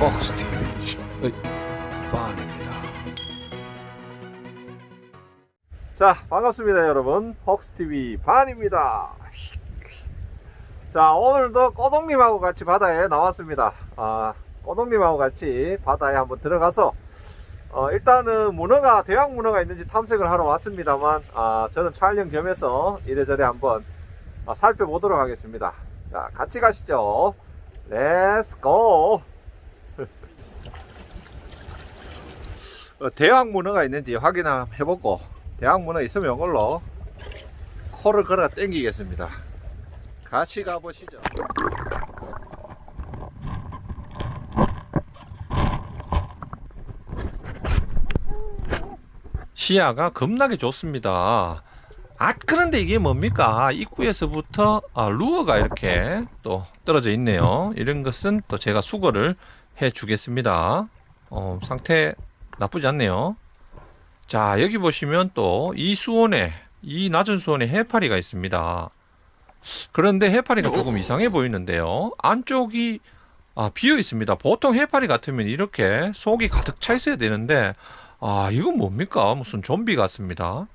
폭스 TV 반입니다. 자 반갑습니다 여러분. 헉스TV 반입니다. 자 오늘도 꼬동님하고 같이 바다에 나왔습니다. 아 꼬동님하고 같이 바다에 한번 들어가서 어, 일단은 문어가 대왕 문어가 있는지 탐색을 하러 왔습니다만 아, 저는 촬영 겸해서 이래저래 한번 아, 살펴보도록 하겠습니다. 자 같이 가시죠 렛츠고 어, 대왕 문어가 있는지 확인 한번 해보고 대왕 문어 있으면 이걸로 코를 걸어 당기겠습니다. 같이 가보시죠. 시야가 겁나게 좋습니다. 아 그런데 이게 뭡니까? 입구에서부터 아, 루어가 이렇게 또 떨어져 있네요. 이런 것은 또 제가 수거를 해 주겠습니다. 어, 상태 나쁘지 않네요. 자, 여기 보시면 또 이 수온에, 이 낮은 수온에 해파리가 있습니다. 그런데 해파리가 조금 이상해 보이는데요. 안쪽이 아, 비어 있습니다. 보통 해파리 같으면 이렇게 속이 가득 차 있어야 되는데, 아, 이건 뭡니까? 무슨 좀비 같습니다.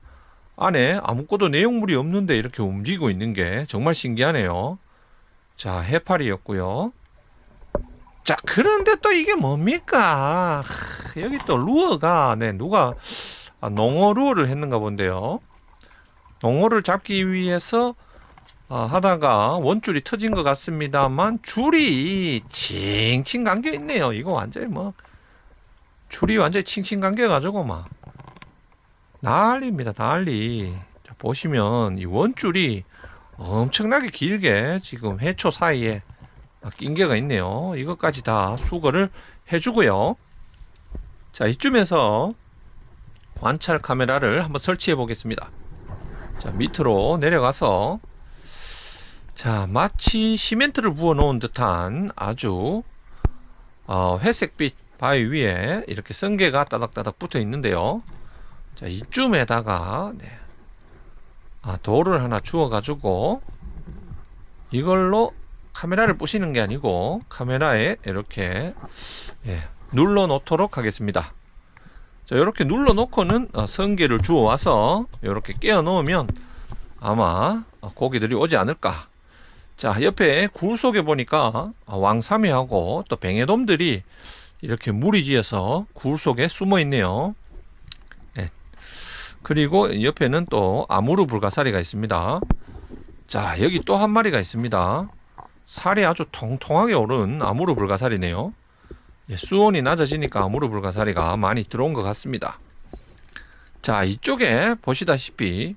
안에 아무것도 내용물이 없는데 이렇게 움직이고 있는 게 정말 신기하네요. 자, 해파리였고요. 자, 그런데 또 이게 뭡니까? 하, 여기 또 루어가, 네, 누가 아, 농어 루어를 했는가 본데요. 농어를 잡기 위해서 아, 하다가 원줄이 터진 것 같습니다만 줄이 칭칭 감겨 있네요. 이거 완전히 뭐 줄이 완전히 칭칭 감겨 가지고 막 난리입니다. 난리. 자, 보시면 이 원줄이 엄청나게 길게 지금 해초 사이에 아, 낀게가 있네요. 이것까지 다 수거를 해주고요. 자 이쯤에서 관찰 카메라를 한번 설치해 보겠습니다. 자, 밑으로 내려가서 자, 마치 시멘트를 부어 놓은 듯한 아주 어, 회색빛 바위 위에 이렇게 성게가 따닥따닥 붙어 있는데요. 자, 이쯤에다가 네. 아, 돌을 하나 주워 가지고 이걸로 카메라를 부시는 게 아니고 카메라에 이렇게 예, 눌러 놓도록 하겠습니다. 자, 이렇게 눌러 놓고는 어, 성게를 주워 와서 이렇게 깨어 놓으면 아마 어, 고기들이 오지 않을까. 자, 옆에 굴 속에 보니까 어, 왕삼이하고 또 뱅에돔들이 이렇게 무리지어서 굴 속에 숨어 있네요. 예. 그리고 옆에는 또 아무르 불가사리가 있습니다. 자, 여기 또 한 마리가 있습니다. 살이 아주 통통하게 오른 아무르 불가사리네요. 예, 수온이 낮아지니까 아무르 불가사리가 많이 들어온 것 같습니다. 자, 이쪽에 보시다시피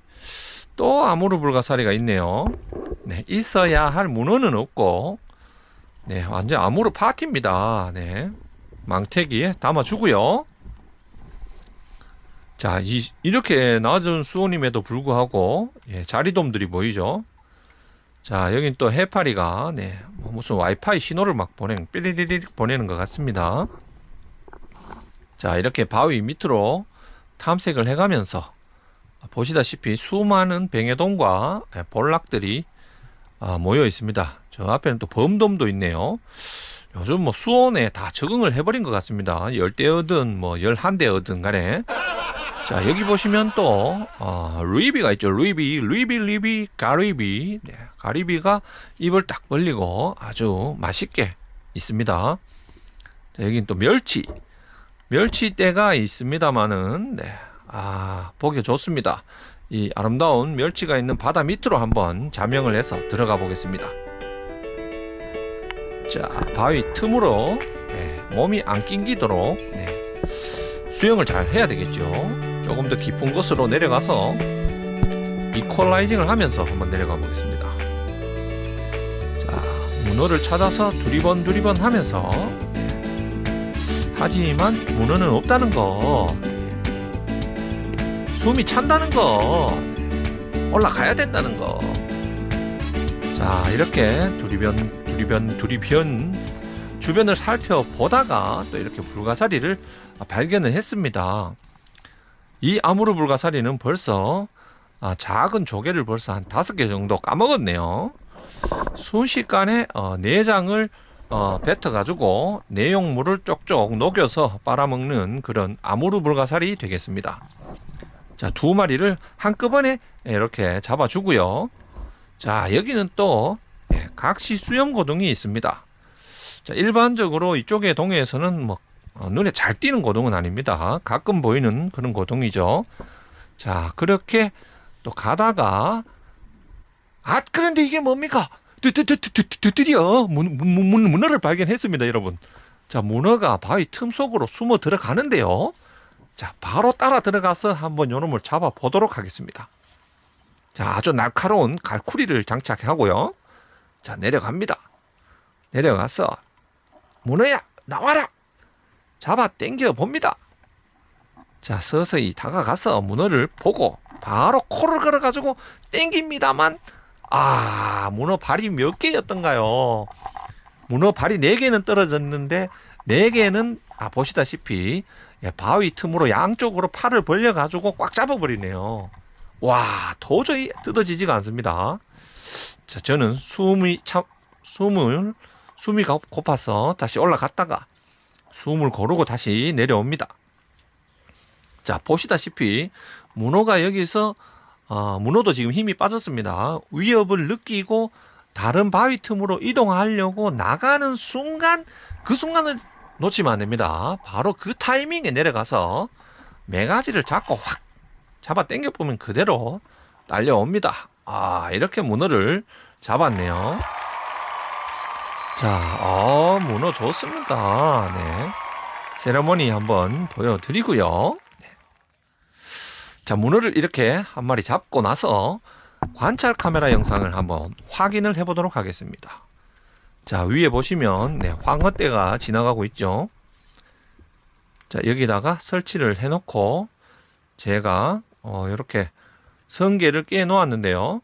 또 아무르 불가사리가 있네요. 네, 있어야 할 문어는 없고, 네, 완전 아무르 파티입니다. 네, 망태기에 담아주고요. 자, 이, 이렇게 낮은 수온임에도 불구하고, 예, 자리돔들이 보이죠? 자, 여긴 또 해파리가, 네, 뭐 무슨 와이파이 신호를 막 보내는, 삐리리릭 보내는 것 같습니다. 자, 이렇게 바위 밑으로 탐색을 해가면서 보시다시피 수많은 뱅에돔과 예, 볼락들이 아, 모여 있습니다. 저 앞에는 또 범돔도 있네요. 요즘 뭐 수온에 다 적응을 해버린 것 같습니다. 열대어든 뭐 열한대어든 간에. 자 여기 보시면 또 어, 루이비가 있죠. 루이비, 루이비, 루이비, 가리비. 네, 가리비가 입을 딱 벌리고 아주 맛있게 있습니다. 자, 여긴 또 멸치, 멸치대가 있습니다만은 네, 아 보기 좋습니다. 이 아름다운 멸치가 있는 바다 밑으로 한번 자명을 해서 들어가 보겠습니다. 자 바위 틈으로 네, 몸이 안 낑기도록 네, 수영을 잘 해야 되겠죠. 조금 더 깊은 곳으로 내려가서 이퀄라이징을 하면서 한번 내려가 보겠습니다. 자, 문어를 찾아서 두리번 두리번 하면서 네. 하지만 문어는 없다는 거, 네. 숨이 찬다는 거, 올라가야 된다는 거. 자, 이렇게 두리번 두리번 두리변 주변을 살펴보다가 또 이렇게 불가사리를 발견을 했습니다. 이 아무르 불가사리는 벌써 아, 작은 조개를 벌써 한 다섯 개 정도 까먹었네요. 순식간에 어, 내장을 어, 뱉어가지고 내용물을 쪽쪽 녹여서 빨아먹는 그런 아무르 불가사리 되겠습니다. 자, 두 마리를 한꺼번에 이렇게 잡아주고요. 자, 여기는 또 예, 각시 수염 고등이 있습니다. 자, 일반적으로 이쪽의 동해에서는 뭐 어, 눈에 잘 띄는 고등은 아닙니다. 가끔 보이는 그런 고등이죠. 자, 그렇게 또 가다가 아, 그런데 이게 뭡니까? 드- 드- 드- 드- 드- 드- 드디어 문, 문, 문, 문어를 발견했습니다, 여러분. 자, 문어가 바위 틈 속으로 숨어 들어가는데요. 자, 바로 따라 들어가서 한번 요놈을 잡아 보도록 하겠습니다. 자, 아주 날카로운 갈쿠리를 장착하고요. 자, 내려갑니다. 내려가서 문어야 나와라. 잡아 당겨 봅니다. 자, 서서히 다가가서 문어를 보고 바로 코를 걸어가지고 땡깁니다만 아 문어 발이 몇 개였던가요? 문어 발이 네 개는 떨어졌는데 네 개는 아 보시다시피 예, 바위 틈으로 양쪽으로 팔을 벌려 가지고 꽉 잡아 버리네요. 와 도저히 뜯어지지가 않습니다. 자 저는 숨이 참 숨을 숨이 고- 고파서 다시 올라갔다가 숨을 고르고 다시 내려옵니다. 자 보시다시피 문어가 여기서 어, 문어도 지금 힘이 빠졌습니다. 위협을 느끼고 다른 바위 틈으로 이동하려고 나가는 순간 그 순간을 놓치면 안 됩니다. 바로 그 타이밍에 내려가서 매가지를 잡고 확 잡아 당겨 보면 그대로 날려옵니다. 아 이렇게 문어를 잡았네요. 자, 어, 문어 좋습니다. 네. 세레머니 한번 보여드리고요. 네. 자, 문어를 이렇게 한 마리 잡고 나서 관찰 카메라 영상을 한번 확인을 해보도록 하겠습니다. 자, 위에 보시면 네, 황어대가 지나가고 있죠. 자, 여기다가 설치를 해놓고 제가 어, 이렇게 성게를 깨 놓았는데요.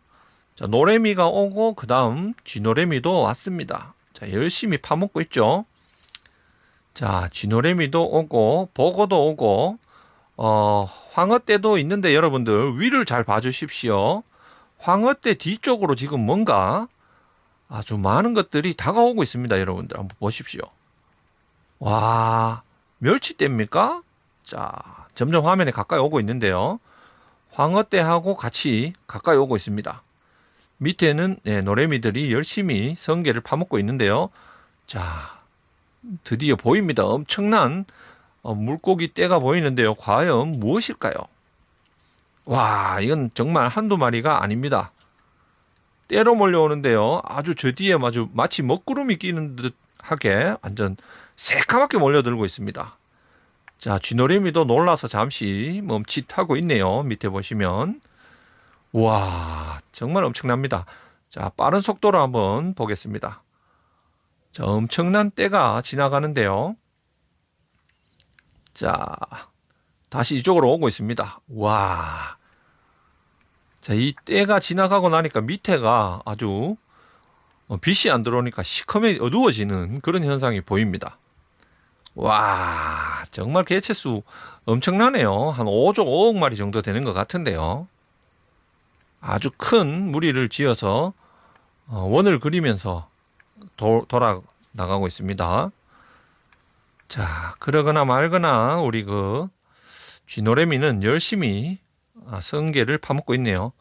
자, 노래미가 오고 그 다음 쥐노래미도 왔습니다. 자, 열심히 파먹고 있죠. 자, 쥐노래미도 오고 보고도 오고 어, 황어대도 있는데 여러분들 위를 잘 봐주십시오. 황어대 뒤쪽으로 지금 뭔가 아주 많은 것들이 다가오고 있습니다. 여러분들 한번 보십시오. 와, 멸치대입니까? 자, 점점 화면에 가까이 오고 있는데요. 황어대하고 같이 가까이 오고 있습니다. 밑에는 예, 노래미들이 열심히 성게를 파먹고 있는데요. 자, 드디어 보입니다. 엄청난 어, 물고기 떼가 보이는데요. 과연 무엇일까요? 와, 이건 정말 한두 마리가 아닙니다. 떼로 몰려오는데요. 아주 저 뒤에 아주 마치 먹구름이 끼는 듯하게 완전 새까맣게 몰려들고 있습니다. 자, 쥐노래미도 놀라서 잠시 멈칫하고 있네요. 밑에 보시면. 와, 정말 엄청납니다. 자, 빠른 속도로 한번 보겠습니다. 자, 엄청난 때가 지나가는데요. 자, 다시 이쪽으로 오고 있습니다. 와. 자, 이 때가 지나가고 나니까 밑에가 아주 어, 빛이 안 들어오니까 시커매 어두워지는 그런 현상이 보입니다. 와, 정말 개체수 엄청나네요. 한 5조 5억 마리 정도 되는 것 같은데요. 아주 큰 무리를 지어서 어, 원을 그리면서 도, 돌아 나가고 있습니다. 자, 그러거나 말거나 우리 그 쥐노래미는 열심히 아, 성게를 파먹고 있네요.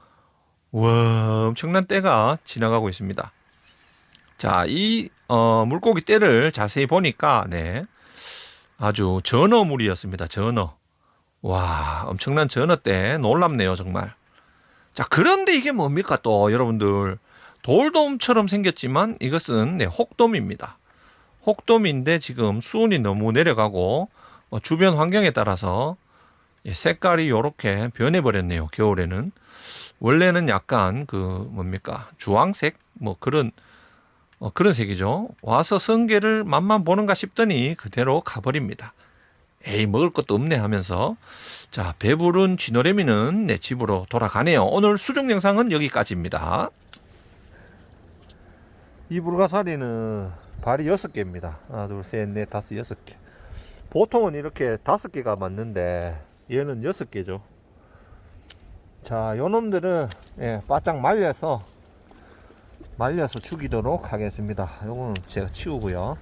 와, 엄청난 때가 지나가고 있습니다. 자, 이 어, 물고기 떼를 자세히 보니까 네. 아주 전어물이었습니다. 전어. 와, 엄청난 전어 때 놀랍네요, 정말. 자, 그런데 이게 뭡니까 또 여러분들 돌돔처럼 생겼지만 이것은 네, 혹돔입니다. 혹돔인데 지금 수온이 너무 내려가고 어, 주변 환경에 따라서 예, 색깔이 이렇게 변해버렸네요. 겨울에는 원래는 약간 그 뭡니까 주황색 뭐 그런 어, 그런 색이죠. 와서 성게를 맛만 보는가 싶더니 그대로 가버립니다. 에이 먹을 것도 없네 하면서 자 배부른 쥐노래미는 내 집으로 돌아가네요. 오늘 수중 영상은 여기까지입니다. 이 불가사리는 발이 여섯 개입니다. 하나, 둘, 셋, 넷, 다섯, 여섯 개. 보통은 이렇게 다섯 개가 맞는데 얘는 여섯 개죠. 자, 요 놈들은 예, 바짝 말려서 말려서 죽이도록 하겠습니다. 요거는 제가 치우고요.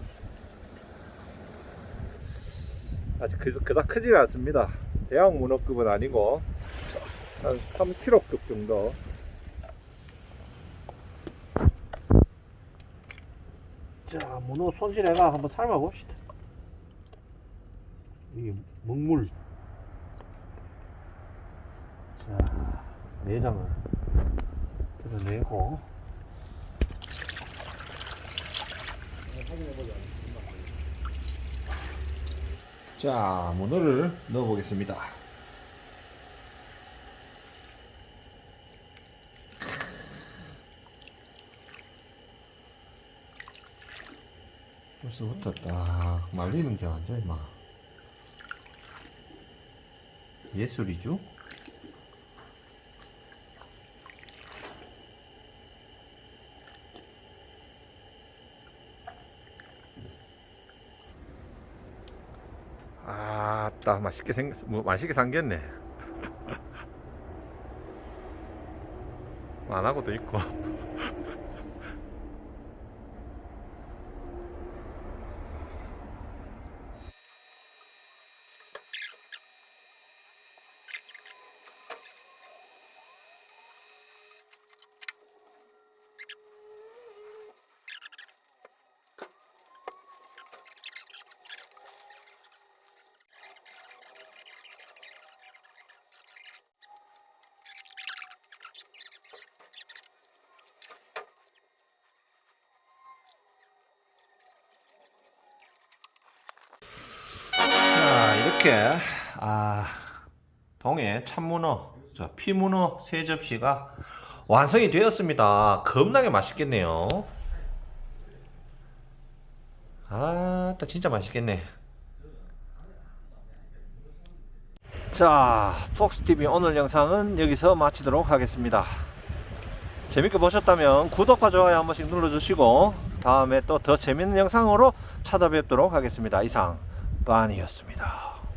아직 그, 그닥 크지 않습니다. 대형 문어급은 아니고 한 3kg급 정도. 자, 문어 손질해가 한번 삶아 봅시다. 이게 먹물. 자, 내장을 뜯어내고. 자, 문어를 넣어 보겠습니다. 벌써부터 딱 말리는 게 완전히 막 예술이죠? 아따 맛있게 생 뭐, 맛있게 생겼네. 만하고도 있고 자 이렇게 아 동해 참문어 자 피문어 세 접시가 완성이 되었습니다. 겁나게 맛있겠네요. 아따 진짜 맛있겠네. 자 폭스TV 오늘 영상은 여기서 마치도록 하겠습니다. 재밌게 보셨다면 구독과 좋아요 한 번씩 눌러주시고 다음에 또 더 재밌는 영상으로 찾아뵙도록 하겠습니다. 이상 빠니였습니다.